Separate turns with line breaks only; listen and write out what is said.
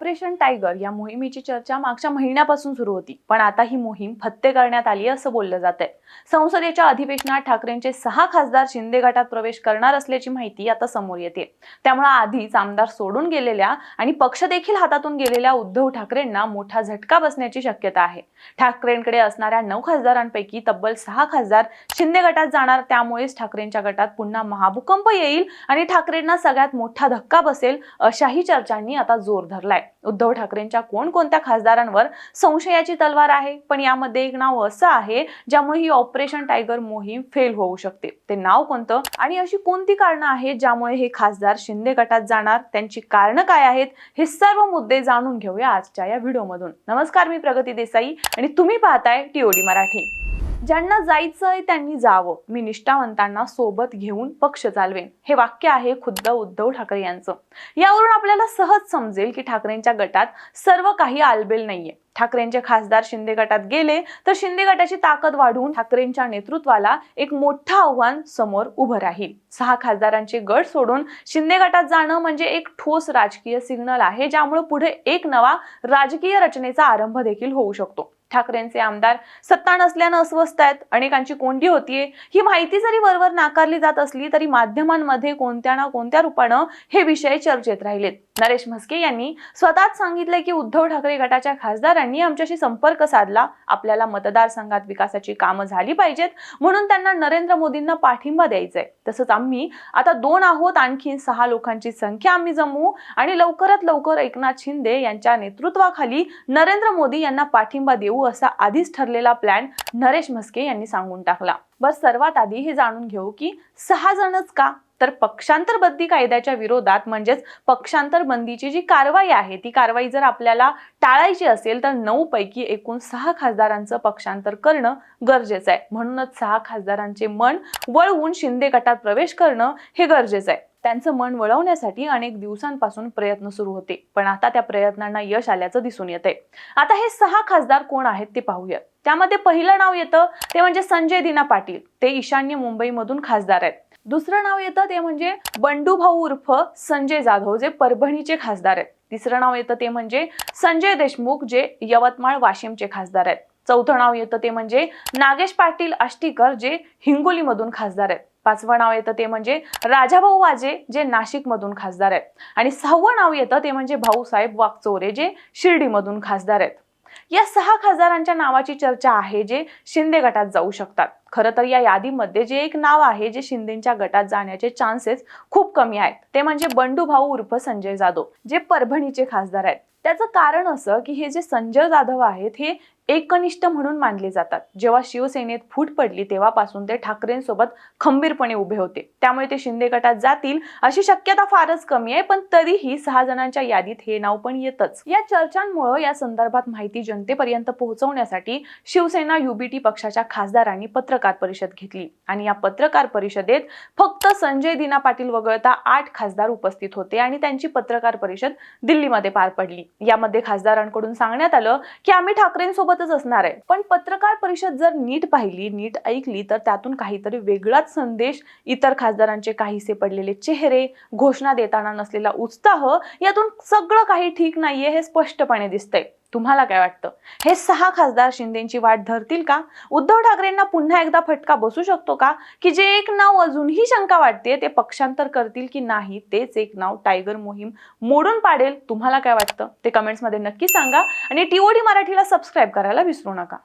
Operation tiger या मोहिमेची चर्चा मागच्या महिन्यापासून सुरू होती. पण आता ही मोहीम फत्ते करण्यात आली असं बोललं जात आहे संसदेच्या अधिवेशनात ठाकरेंचे सहा खासदार शिंदे गटात प्रवेश करणार असल्याची माहिती आता समोर येते. त्यामुळे आधीच आमदार सोडून गेलेल्या आणि पक्ष देखील हातातून गेलेल्या उद्धव ठाकरेंना मोठा झटका बसण्याची शक्यता आहे. ठाकरेंकडे असणाऱ्या नऊ खासदारांपैकी तब्बल सहा खासदार शिंदे गटात जाणार त्यामुळेच ठाकरेंच्या गटात पुन्हा महाभूकंप येईल आणि ठाकरेंना सगळ्यात मोठा धक्का बसेल अशाही चर्चांनी आता जोर धरलाय. उद्धव ठाकरेंच्या कोणकोणत्या खासदारांवर संशयाची तलवार आहे? पण यामध्ये एक नाव असं आहे ज्यामुळे ही ऑपरेशन टायगर मोहीम फेल होऊ शकते. ते नाव कोणतं? आणि अशी कोणती कारणं आहेत ज्यामुळे हे खासदार शिंदे गटात जाणार? त्यांची कारणं काय आहेत? हे सर्व मुद्दे जाणून घेऊया आजच्या या व्हिडिओमधून. नमस्कार मी प्रगती देसाई आणि तुम्ही पाहताय टीओडी मराठी. ज्यांना जायचंय त्यांनी जावं. मी निष्ठावंतांना सोबत घेऊन पक्ष चालवेन. हे वाक्य आहे खुद्द उद्धव ठाकरे यांचं. यावरून आपल्याला सहज समजेल की ठाकरेंच्या गटात सर्व काही आलबेल नाहीये. ठाकरेंचे खासदार शिंदे गटात गेले तर शिंदे गटाची ताकद वाढवून ठाकरेंच्या नेतृत्वाला एक मोठं आव्हान समोर उभं राहील. सहा खासदारांचे गट सोडून शिंदे गटात जाणं म्हणजे एक ठोस राजकीय सिग्नल आहे ज्यामुळे पुढे एक नवा राजकीय रचनेचा आरंभ देखील होऊ शकतो. ठाकरेंचे आमदार सत्ता नसल्यानं अस्वस्थ आहेत. अनेकांची कोंडी होतीये. ही माहिती जरी वरवर नाकारली जात असली तरी माध्यमांमध्ये कोणत्या ना कोणत्या रूपानं हे विषय चर्चेत राहिलेत. नरेश म्हस्के यांनी स्वतःच सांगितलंय की उद्धव ठाकरे गटाच्या खासदारांनी आमच्याशी संपर्क साधला. आपल्याला मतदारसंघात विकासाची कामं झाली पाहिजेत म्हणून त्यांना नरेंद्र मोदींना पाठिंबा द्यायचा आहे तसंच आम्ही आता दोन आहोत आणखी सहा लोकांची संख्या आम्ही जमवू आणि लवकरात लवकर एकनाथ शिंदे यांच्या नेतृत्वाखाली नरेंद्र मोदी यांना पाठिंबा देऊ असा आधीच ठरलेला प्लॅन नरेश म्हस्के यांनी सांगून टाकला. बस सर्वात आधी हे जाणून घेऊ की सहा जणच का? तर पक्षांतर बंदी कायद्याच्या विरोधात म्हणजेच पक्षांतर बंदीची जी कारवाई आहे ती कारवाई जर आपल्याला टाळायची असेल तर नऊ पैकी एकूण सहा खासदारांचं पक्षांतर करणं गरजेचं आहे. म्हणूनच सहा खासदारांचे मन वळवून शिंदे गटात प्रवेश करणं हे गरजेचं आहे. त्यांचं मन वळवण्यासाठी अनेक दिवसांपासून प्रयत्न सुरू होते. पण आता त्या प्रयत्नांना यश आल्याचं दिसून येतंय. आता हे सहा खासदार कोण आहेत ते पाहूया त्यामध्ये पहिलं नाव येतं ते म्हणजे संजय दिना पाटील. ते ईशान्य मुंबईमधून खासदार आहेत. दुसरं नाव येतं ते म्हणजे बंडू भाऊ उर्फ संजय जाधव जे परभणीचे खासदार आहेत. तिसरं नाव येतं ते म्हणजे संजय देशमुख जे यवतमाळ वाशिमचे खासदार आहेत. चौथं नाव येतं ते म्हणजे नागेश पाटील आष्टीकर जे हिंगोलीमधून खासदार आहेत. पाचवं नाव येतं ते म्हणजे राजाभाऊ वाजे जे नाशिकमधून खासदार आहेत. आणि सहावं नाव येतं ते म्हणजे भाऊसाहेब वागचोरे जे शिर्डीमधून खासदार आहेत. या सहा खासदारांच्या नावाची चर्चा आहे जे शिंदे गटात जाऊ शकतात. खरं तर या यादीमध्ये जे एक नाव आहे जे शिंदेच्या गटात जाण्याचे चान्सेस खूप कमी आहेत. ते म्हणजे बंडू भाऊ उर्फ संजय जाधव जे परभणीचे खासदार आहेत. त्याचं कारण असं की हे जे संजय जाधव आहेत हे एकनिष्ठ म्हणून मानले जातात. जेव्हा शिवसेनेत फूट पडली तेव्हापासून ते ठाकरेंसोबत खंबीरपणे उभे होते. त्यामुळे ते शिंदे गटात जातील अशी शक्यता फारच कमी आहे पण तरीही सहा जणांच्या यादीत हे नाव पण येतच. या चर्चांमुळे या संदर्भात माहिती जनतेपर्यंत पोहोचवण्यासाठी शिवसेना युबीटी पक्षाच्या खासदारांनी पत्रकार परिषद घेतली. आणि या पत्रकार परिषदेत फक्त संजय दिना पाटील वगळता आठ खासदार उपस्थित होते आणि त्यांची पत्रकार परिषद दिल्लीमध्ये पार पडली. यामध्ये खासदारांकडून सांगण्यात आलं की आम्ही ठाकरेंसोबत ठाकरेंसोबतच असणार आहे. पण पत्रकार परिषद जर नीट पाहिली नीट ऐकली तर त्यातून काहीतरी वेगळाच संदेश इतर खासदारांचे काहीसे पडलेले चेहरे घोषणा देताना नसलेला उत्साह यातून सगळं काही ठीक नाहीये हे स्पष्टपणे दिसतंय. तुम्हाला काय वाटतं? हे सहा खासदार शिंदेची वाट धरतील का? उद्धव ठाकरेंना पुन्हा एकदा फटका बसू शकतो का? की जे एक नाव अजूनही शंका वाटते ते पक्षांतर करतील की नाही तेच एक नाव टायगर मोहीम मोडून पाडेल? तुम्हाला काय वाटतं? ते कमेंट्समध्ये नक्की सांगा आणि टीओडी मराठीला सबस्क्राईब करायला विसरू नका.